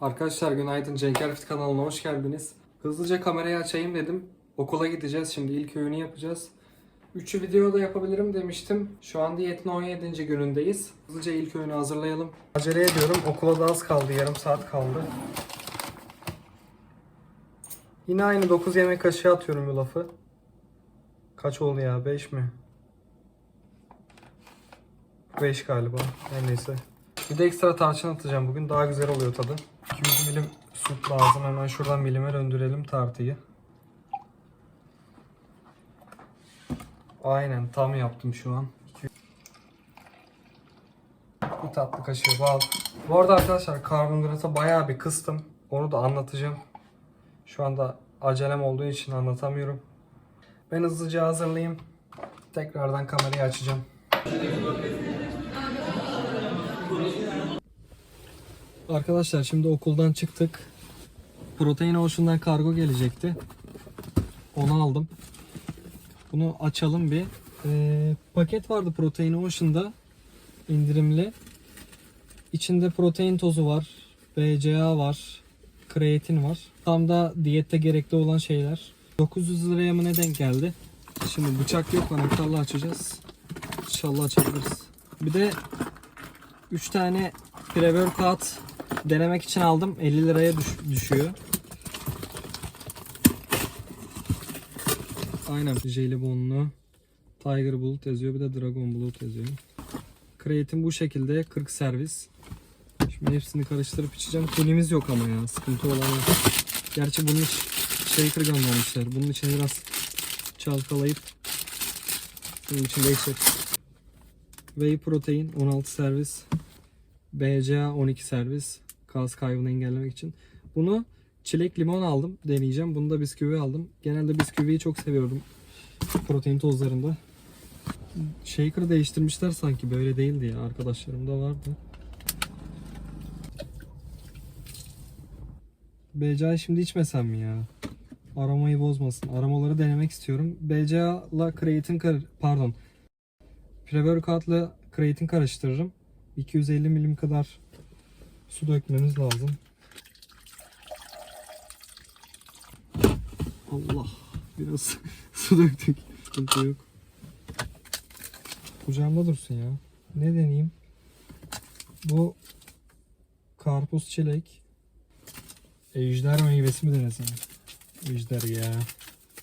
Arkadaşlar günaydın. Cenker Fit kanalına hoş geldiniz. Hızlıca kamerayı açayım dedim. Okula gideceğiz. Şimdi ilk öğünü yapacağız. Üçü videoda yapabilirim demiştim. Şu an diyetin 17. günündeyiz. Hızlıca ilk öğünü hazırlayalım. Acele ediyorum. Okula da az kaldı. Yarım saat kaldı. Yine aynı 9 yemek kaşığı atıyorum yulafı. Kaç oldu ya? 5 mi? 5 galiba. Her neyse. Bir de ekstra tarçın atacağım bugün. Daha güzel oluyor tadı. 200 milim süt lazım. Hemen şuradan milime döndürelim tartıyı. Aynen tam yaptım şu an. Bir tatlı kaşığı bal. Bu arada arkadaşlar karbonhidratı bayağı bir kıstım. Onu da anlatacağım. Şu anda acelem olduğu için anlatamıyorum. Ben hızlıca hazırlayayım. Tekrardan kamerayı açacağım. Arkadaşlar şimdi okuldan çıktık. Protein Ocean'dan kargo gelecekti. Onu aldım. Bunu açalım bir. Ee, paket vardı Protein Ocean'da indirimli. İçinde protein tozu var, BCA var, kreatin var. Tam da diyette gerekli olan şeyler. 900 liraya mı ne denk geldi? Şimdi bıçak yok anahtarla açacağız. İnşallah açabiliriz. Bir de 3 tane pre-workout denemek için aldım. 50 liraya düş- düşüyor. Aynen jelibonlu. Tiger Blood yazıyor. Bir de Dragon Blood yazıyor. Kreatin bu şekilde 40 servis. Şimdi hepsini karıştırıp içeceğim. Kolimiz yok ama ya. Sıkıntı olan yok. Gerçi bunun shaker göndermişler. Bunun için biraz çalkalayıp bunun için değişecek. Whey protein 16 servis. BCA 12 servis. Kas kaybını engellemek için. Bunu çilek limon aldım. Deneyeceğim. Bunu da bisküvi aldım. Genelde bisküviyi çok seviyorum. Protein tozlarında. Shaker değiştirmişler sanki. Böyle değildi ya. Arkadaşlarımda vardı. BCA şimdi içmesem mi ya? Aromayı bozmasın. Aromaları denemek istiyorum. BCA ile kreatin kar pardon. Pre-workout'la kreatin karıştırırım. 250 milim kadar su dökmemiz lazım. Allah biraz su döktük. Sıkıntı yok. Kucağımda dursun ya. Ne deneyeyim? Bu karpuz çilek. Ejder meyvesi mi denesem? Ejder ya.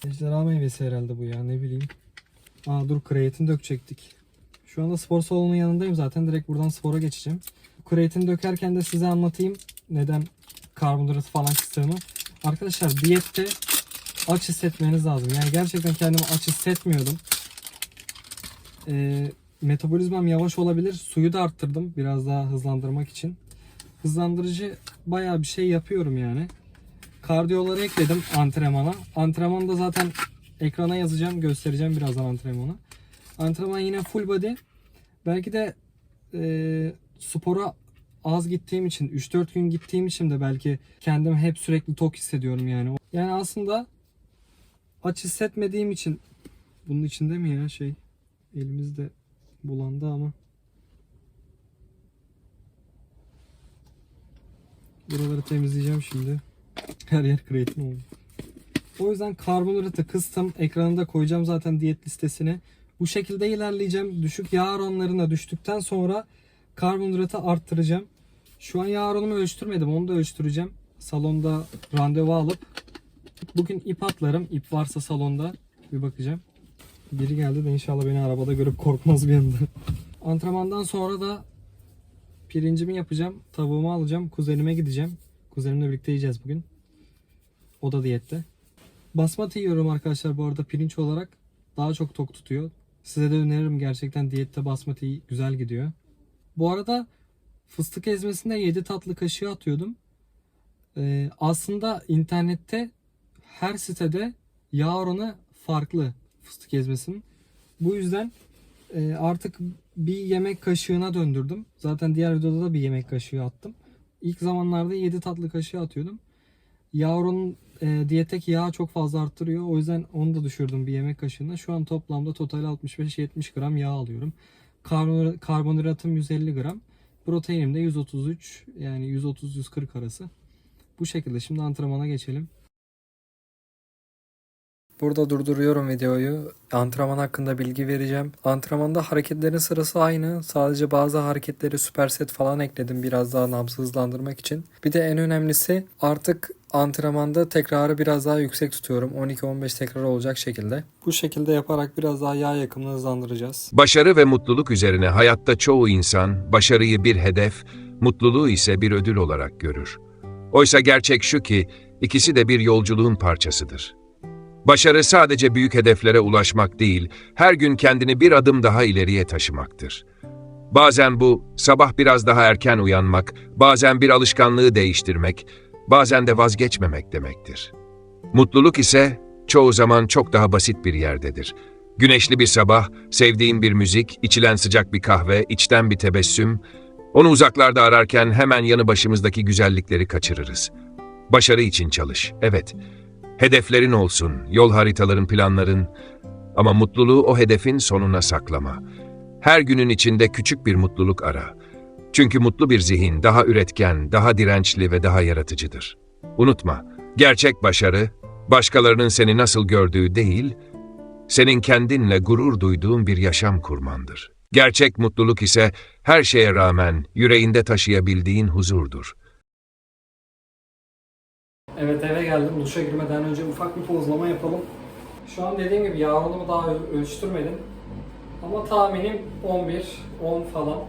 Ejderha meyvesi herhalde bu ya ne bileyim. Aa dur kreatin dökecektik. Şu anda spor salonunun yanındayım zaten. Direkt buradan spora geçeceğim. Kreatin dökerken de size anlatayım neden karbonhidratı falan kıstığımı. Arkadaşlar diyette aç hissetmeniz lazım. Yani gerçekten kendimi aç hissetmiyordum. Ee, metabolizmam yavaş olabilir. Suyu da arttırdım biraz daha hızlandırmak için. Hızlandırıcı bayağı bir şey yapıyorum yani. Kardiyoları ekledim antrenmana. Antrenmanda zaten ekrana yazacağım, göstereceğim birazdan antrenmanı. Antrenman yine full body. Belki de e, spora az gittiğim için, 3-4 gün gittiğim için de belki kendimi hep sürekli tok hissediyorum yani. Yani aslında aç hissetmediğim için bunun içinde mi ya şey elimizde bulandı ama buraları temizleyeceğim şimdi. Her yer kreatin oldu. O yüzden karbonhidratı kıstım. Ekranında koyacağım zaten diyet listesine. Bu şekilde ilerleyeceğim. Düşük yağ oranlarına düştükten sonra karbonhidratı arttıracağım. Şu an yağ oranımı ölçtürmedim. Onu da ölçtüreceğim. Salonda randevu alıp bugün ip atlarım. İp varsa salonda bir bakacağım. Biri geldi de inşallah beni arabada görüp korkmaz bir anda. Antrenmandan sonra da pirincimi yapacağım. Tavuğumu alacağım. Kuzenime gideceğim. Kuzenimle birlikte yiyeceğiz bugün. O da diyette. Basmati yiyorum arkadaşlar bu arada pirinç olarak. Daha çok tok tutuyor. Size de öneririm gerçekten diyette basmati güzel gidiyor. Bu arada fıstık ezmesinde 7 tatlı kaşığı atıyordum. Ee, aslında internette her sitede yağ oranı farklı fıstık ezmesinin. Bu yüzden e, artık bir yemek kaşığına döndürdüm. Zaten diğer videoda da bir yemek kaşığı attım. İlk zamanlarda 7 tatlı kaşığı atıyordum. Yağ oranı e, diyetteki yağ çok fazla arttırıyor. O yüzden onu da düşürdüm bir yemek kaşığına. Şu an toplamda total 65-70 gram yağ alıyorum. Karbonhidrat- Karbonhidratım 150 gram. Proteinim de 133 yani 130-140 arası. Bu şekilde şimdi antrenmana geçelim. Burada durduruyorum videoyu. Antrenman hakkında bilgi vereceğim. Antrenmanda hareketlerin sırası aynı. Sadece bazı hareketleri süperset falan ekledim biraz daha nabzı hızlandırmak için. Bir de en önemlisi artık antrenmanda tekrarı biraz daha yüksek tutuyorum. 12-15 tekrar olacak şekilde. Bu şekilde yaparak biraz daha yağ yakımını hızlandıracağız. Başarı ve mutluluk üzerine hayatta çoğu insan başarıyı bir hedef, mutluluğu ise bir ödül olarak görür. Oysa gerçek şu ki ikisi de bir yolculuğun parçasıdır. Başarı sadece büyük hedeflere ulaşmak değil, her gün kendini bir adım daha ileriye taşımaktır. Bazen bu sabah biraz daha erken uyanmak, bazen bir alışkanlığı değiştirmek, bazen de vazgeçmemek demektir. Mutluluk ise çoğu zaman çok daha basit bir yerdedir. Güneşli bir sabah, sevdiğin bir müzik, içilen sıcak bir kahve, içten bir tebessüm, onu uzaklarda ararken hemen yanı başımızdaki güzellikleri kaçırırız. Başarı için çalış, evet. Hedeflerin olsun, yol haritaların, planların ama mutluluğu o hedefin sonuna saklama. Her günün içinde küçük bir mutluluk ara. Çünkü mutlu bir zihin daha üretken, daha dirençli ve daha yaratıcıdır. Unutma, gerçek başarı, başkalarının seni nasıl gördüğü değil, senin kendinle gurur duyduğun bir yaşam kurmandır. Gerçek mutluluk ise her şeye rağmen yüreğinde taşıyabildiğin huzurdur. Evet eve geldim. Duşa girmeden önce ufak bir pozlama yapalım. Şu an dediğim gibi yağ oranımı daha öl- ölçtürmedim. Ama tahminim 11, 10 falan.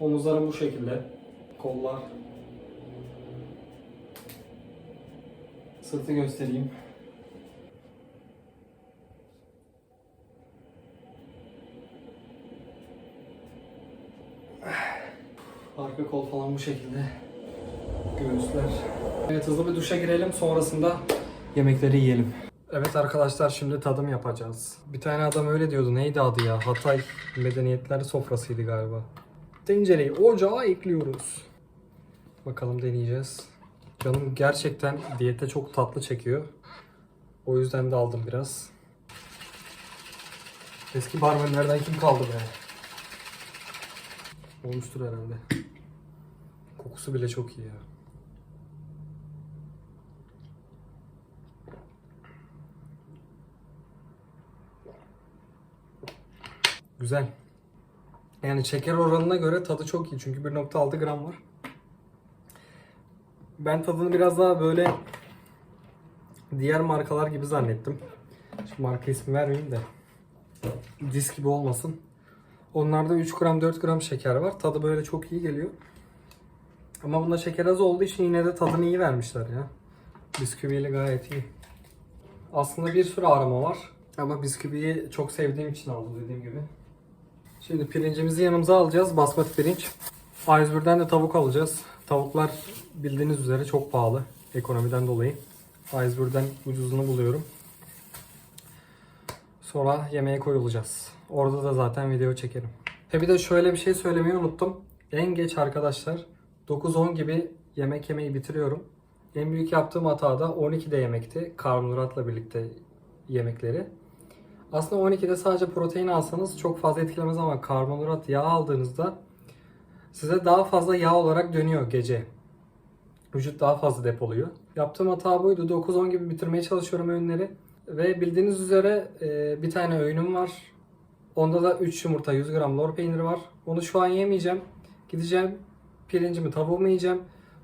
Omuzlarım bu şekilde. Kollar. Sırtı göstereyim. Bu şekilde. Göğüsler. Evet hızlı bir duşa girelim sonrasında yemekleri yiyelim. Evet arkadaşlar şimdi tadım yapacağız. Bir tane adam öyle diyordu. Neydi adı ya? Hatay Medeniyetler Sofrasıydı galiba. Tencereyi ocağa ekliyoruz. Bakalım deneyeceğiz. Canım gerçekten diyete çok tatlı çekiyor. O yüzden de aldım biraz. Eski barmenlerden kim kaldı be? Olmuştur herhalde. Kokusu bile çok iyi ya. Güzel. Yani şeker oranına göre tadı çok iyi çünkü 1.6 gram var. Ben tadını biraz daha böyle diğer markalar gibi zannettim. Şu marka ismi vermeyeyim de. Disk gibi olmasın. Onlarda 3 gram 4 gram şeker var. Tadı böyle çok iyi geliyor. Ama bunda şeker az olduğu için yine de tadını iyi vermişler ya. Bisküviyle gayet iyi. Aslında bir sürü aroma var. Ama bisküviyi çok sevdiğim için aldım dediğim gibi. Şimdi pirincimizi yanımıza alacağız. Basmati pirinç. A101'den de tavuk alacağız. Tavuklar bildiğiniz üzere çok pahalı. Ekonomiden dolayı. A101'den ucuzunu buluyorum. Sonra yemeğe koyulacağız. Orada da zaten video çekerim. He bir de şöyle bir şey söylemeyi unuttum. En geç arkadaşlar 9-10 gibi yemek yemeyi bitiriyorum. En büyük yaptığım hata da 12'de yemekti. Karbonhidratla birlikte yemekleri. Aslında 12'de sadece protein alsanız çok fazla etkilemez ama karbonhidrat yağ aldığınızda size daha fazla yağ olarak dönüyor gece. Vücut daha fazla depoluyor. Yaptığım hata buydu. 9-10 gibi bitirmeye çalışıyorum öğünleri. Ve bildiğiniz üzere e, bir tane öğünüm var. Onda da 3 yumurta 100 gram lor peyniri var. Onu şu an yemeyeceğim. Gideceğim pirincimi tavuğumu yiyeceğim.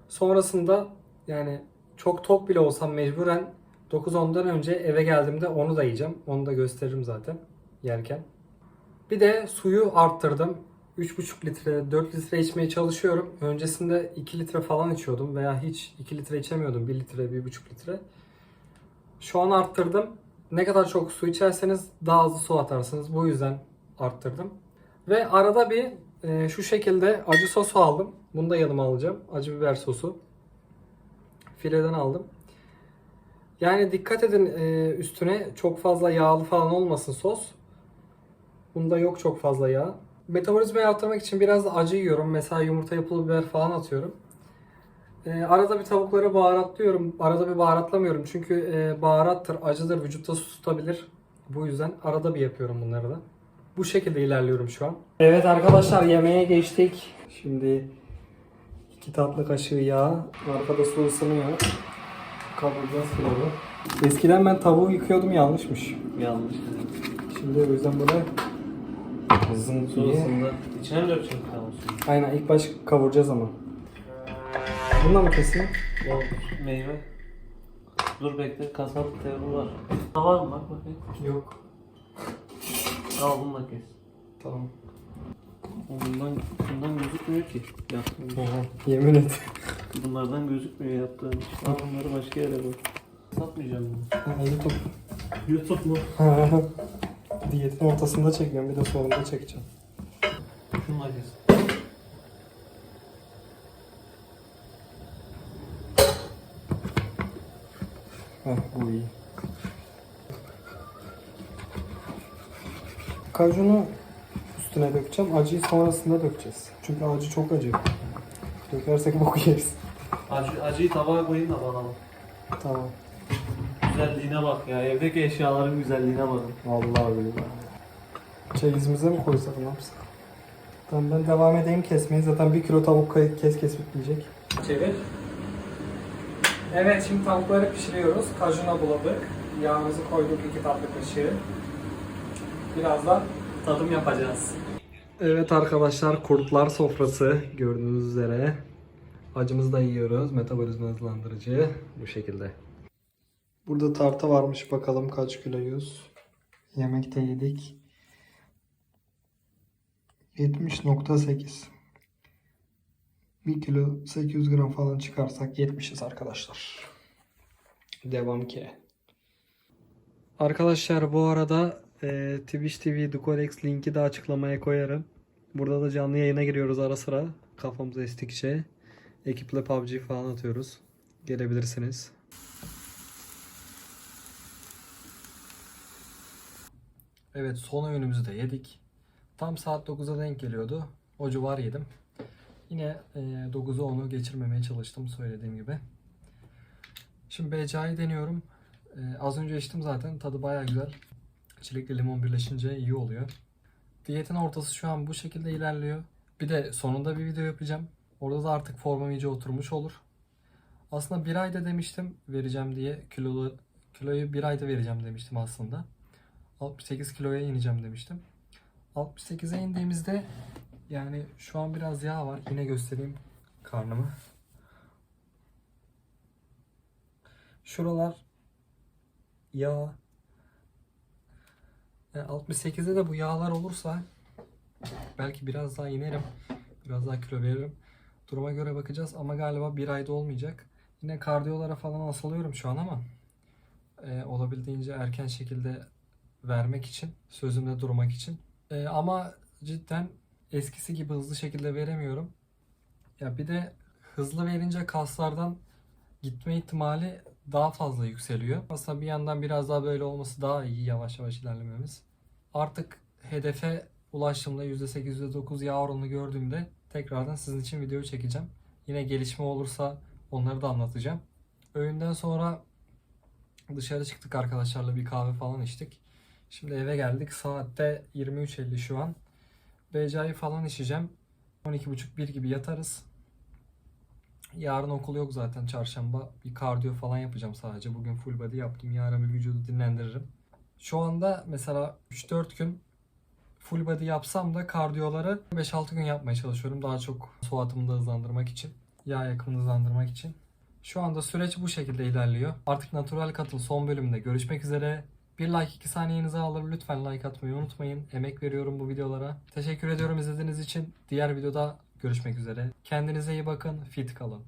Sonrasında yani çok tok bile olsam mecburen 9-10'dan önce eve geldiğimde onu da yiyeceğim. Onu da gösteririm zaten yerken. Bir de suyu arttırdım. 3,5 litre, 4 litre içmeye çalışıyorum. Öncesinde 2 litre falan içiyordum veya hiç 2 litre içemiyordum. 1 litre, 1,5 litre. Şu an arttırdım. Ne kadar çok su içerseniz daha hızlı su atarsınız. Bu yüzden arttırdım. Ve arada bir e, şu şekilde acı sosu aldım. Bunu da yanıma alacağım. Acı biber sosu. Fileden aldım. Yani dikkat edin e, üstüne çok fazla yağlı falan olmasın sos. Bunda yok çok fazla yağ. Metabolizmayı arttırmak için biraz da acı yiyorum. Mesela yumurtaya pul biber falan atıyorum. E, arada bir tavukları baharatlıyorum. Arada bir baharatlamıyorum. Çünkü e, baharattır, acıdır, vücutta su tutabilir. Bu yüzden arada bir yapıyorum bunları da. Bu şekilde ilerliyorum şu an. Evet arkadaşlar yemeğe geçtik. Şimdi iki tatlı kaşığı yağ. Arkada su ısınıyor. Kavuracağız pilavı. Eskiden ben tavuğu yıkıyordum yanlışmış. Yanlış. Şimdi o yüzden bunu hızın iyi. Sonrasında içine mi dökeceksin kavusu? Aynen ilk baş kavuracağız ama. Bununla mı keseyim? O meyve. Dur bekle kasap teori var. Ha var mı bak bakayım. Yok. Al bununla kes. Tamam. Bundan, bundan gözükmüyor ki yaptığım. Yemin et. Bunlardan gözükmüyor yaptığım. iş. Al bunları başka yere koy. Satmayacağım bunu. YouTube. YouTube mu? Diyetin ortasında çekiyorum bir de sonunda çekeceğim. Şununla kes. Heh, bu iyi. Kajunu üstüne dökeceğim. Acıyı sonrasında dökeceğiz. Çünkü acı çok acı. Dökersek bok yeriz. Acı, acıyı tabağa koyayım da bana bak. Tamam. Güzelliğine bak ya. Evdeki eşyaların güzelliğine bakın. Vallahi billahi. Çeyizimize mi koysak ne yapsak? Tamam ben devam edeyim kesmeye. Zaten bir kilo tavuk kay- kes kes bitmeyecek. Çevir. Evet şimdi tavukları pişiriyoruz. Kajuna buladık. Yağımızı koyduk iki tatlı kaşığı. Birazdan tadım yapacağız. Evet arkadaşlar kurtlar sofrası gördüğünüz üzere. Acımızı da yiyoruz. Metabolizma hızlandırıcı bu şekilde. Burada tartı varmış bakalım kaç kiloyuz. Yemekte yedik. 70.8 1 kilo 800 gram falan çıkarsak 70'iz arkadaşlar. Devam ki. Arkadaşlar bu arada e, Twitch TV Ducolex linki de açıklamaya koyarım. Burada da canlı yayına giriyoruz ara sıra. Kafamız estikçe. Ekiple PUBG falan atıyoruz. Gelebilirsiniz. Evet son öğünümüzü de yedik. Tam saat 9'a denk geliyordu. O civar yedim. Yine e, 9'u 10'u geçirmemeye çalıştım söylediğim gibi. Şimdi BCA'yı deniyorum. E, az önce içtim zaten. Tadı baya güzel. Çilekli limon birleşince iyi oluyor. Diyetin ortası şu an bu şekilde ilerliyor. Bir de sonunda bir video yapacağım. Orada da artık formam iyice oturmuş olur. Aslında bir ayda demiştim vereceğim diye. Kilolu, kiloyu bir ayda vereceğim demiştim aslında. 68 kiloya ineceğim demiştim. 68'e indiğimizde yani şu an biraz yağ var. Yine göstereyim karnımı. Şuralar yağ. Yani 68'de de bu yağlar olursa belki biraz daha inerim. Biraz daha kilo veririm. Duruma göre bakacağız ama galiba bir ayda olmayacak. Yine kardiyolara falan asılıyorum şu an ama e, olabildiğince erken şekilde vermek için, sözümde durmak için. Ee, ama cidden eskisi gibi hızlı şekilde veremiyorum. Ya bir de hızlı verince kaslardan gitme ihtimali daha fazla yükseliyor. Aslında bir yandan biraz daha böyle olması daha iyi yavaş yavaş ilerlememiz. Artık hedefe ulaştığımda %8 %9 yağ oranını gördüğümde tekrardan sizin için video çekeceğim. Yine gelişme olursa onları da anlatacağım. Öğünden sonra dışarı çıktık arkadaşlarla bir kahve falan içtik. Şimdi eve geldik. Saatte 23.50 şu an. BCA'yı falan içeceğim. 12.30-1 gibi yatarız. Yarın okul yok zaten çarşamba. Bir kardiyo falan yapacağım sadece. Bugün full body yaptım. Yarın bir vücudu dinlendiririm. Şu anda mesela 3-4 gün full body yapsam da kardiyoları 5-6 gün yapmaya çalışıyorum. Daha çok su atımını hızlandırmak için. Yağ yakımını hızlandırmak için. Şu anda süreç bu şekilde ilerliyor. Artık natural katıl son bölümde görüşmek üzere. Bir like 2 saniyenizi alır. Lütfen like atmayı unutmayın. Emek veriyorum bu videolara. Teşekkür ediyorum izlediğiniz için. Diğer videoda görüşmek üzere. Kendinize iyi bakın. Fit kalın.